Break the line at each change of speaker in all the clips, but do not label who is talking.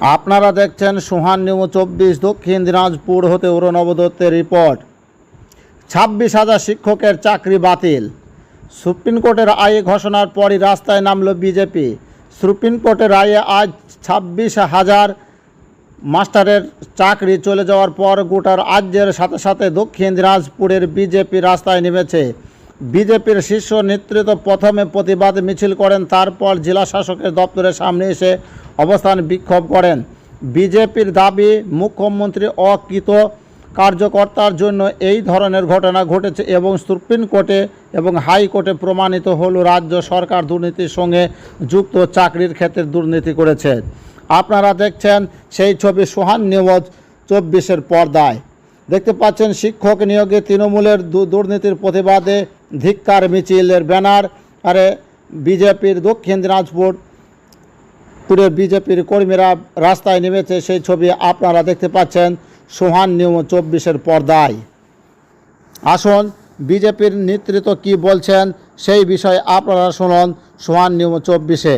আপনারা দেখছেন সুহান নিউ চব্বিশ, দক্ষিণ দিনাজপুর হতে অরুণব দত্তের রিপোর্ট। ছাব্বিশ হাজার শিক্ষকের চাকরি বাতিল। সুপ্রিম কোর্টের আয়ে ঘোষণার পরই রাস্তায় নামল বিজেপি। সুপ্রিম কোর্টের আয়ে আজ ছাব্বিশ হাজার মাস্টারের চাকরি চলে যাওয়ার পর গোটা রাজ্যের সাথে সাথে দক্ষিণ দিনাজপুরের বিজেপি রাস্তায় নেমেছে। বিজেপির শীর্ষ নেতৃত্ব প্রথমে প্রতিবাদ মিছিল করেন, তারপর জেলা শাসকের দপ্তরের সামনে এসে অবস্থান বিক্ষোভ করেন। বিজেপির দাবি, মুখ্যমন্ত্রী অকৃত কার্যকর্তার জন্য এই ধরনের ঘটনা ঘটেছে এবং সুপ্রিম কোর্টে এবং হাইকোর্টে প্রমাণিত হলো রাজ্য সরকার দুর্নীতির সঙ্গে যুক্ত চাকরির ক্ষেত্রে দুর্নীতি করেছে। আপনারা দেখছেন সেই ছবি সোহান নিউজ চব্বিশের পর্দায়। দেখতে পাচ্ছেন শিক্ষক নিয়োগে তৃণমূলের দুর্নীতির প্রতিবাদে ধিক্কার মিছিলের ব্যানার আরে বিজেপির দক্ষিণ দিনাজপুর পুরের বিজেপির কর্মীরা রাস্তায় নেমেছে সেই ছবি আপনারা দেখতে পাচ্ছেন সোহান নিউজ চব্বিশের পর্দায় আসুন বিজেপির নেতৃত্ব কি বলছেন সেই বিষয়ে আপনারা শুনুন সোহান নিউজ চব্বিশে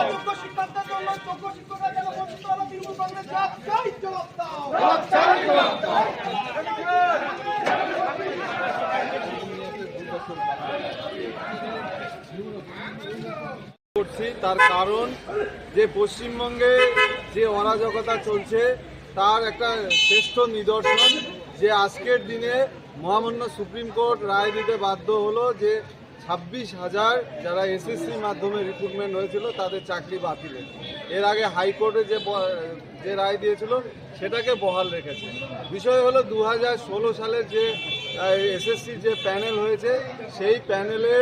অযোগ্য শিক্ষকদের জন্য যোগ্য শিক্ষকরা যেন বঞ্চিত হলো তৃণমূল কংগ্রেস জবাব চাই জবাব দাও
করছি, তার কারণ যে পশ্চিমবঙ্গে যে অরাজকতা চলছে, তার একটা শ্রেষ্ঠ নিদর্শন যে আজকের দিনে মহামান্য সুপ্রিম কোর্ট রায় দিতে বাধ্য হলো যে ছাব্বিশ হাজার যারা এসএসসির মাধ্যমে রিক্রুটমেন্ট হয়েছিল, তাদের চাকরি বাতিল এর আগে হাইকোর্টে যে যে রায় দিয়েছিল, সেটাকে বহাল রেখেছে। বিষয় হলো দু হাজার ষোলো সালের যে এসএসসি যে প্যানেল হয়েছে, সেই প্যানেলে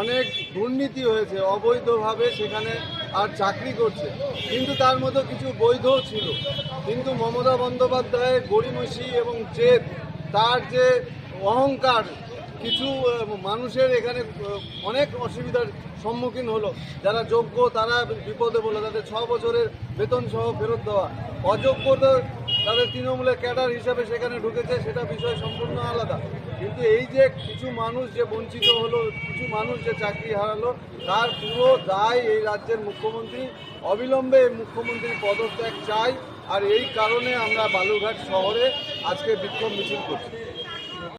অনেক দুর্নীতি হয়েছে, অবৈধভাবে সেখানে আর চাকরি করছে। কিন্তু তার মধ্যে কিছু বৈধও ছিল। কিন্তু মমতা বন্দ্যোপাধ্যায়ের গড়িমসি এবং জেদ, তার যে অহংকার কিছু মানুষের এখানে অনেক অসুবিধার সম্মুখীন হলো। যারা যোগ্য, তারা বিপদে বলে তাদের ছ বছরের বেতন সহ ফেরত দেওয়া। অযোগ্য তো তাদের তৃণমূলের ক্যাডার হিসাবে সেখানে ঢুকেছে, সেটা বিষয় সম্পূর্ণ আলাদা। কিন্তু এই যে কিছু মানুষ যে বঞ্চিত হলো, কিছু মানুষ যে চাকরি হারালো, তার পুরো দায় এই রাজ্যের মুখ্যমন্ত্রী। অবিলম্বে মুখ্যমন্ত্রীর পদত্যাগ চাই। আর এই কারণে আমরা বালুরঘাট শহরে আজকে বিক্ষোভ মিছিল করছি।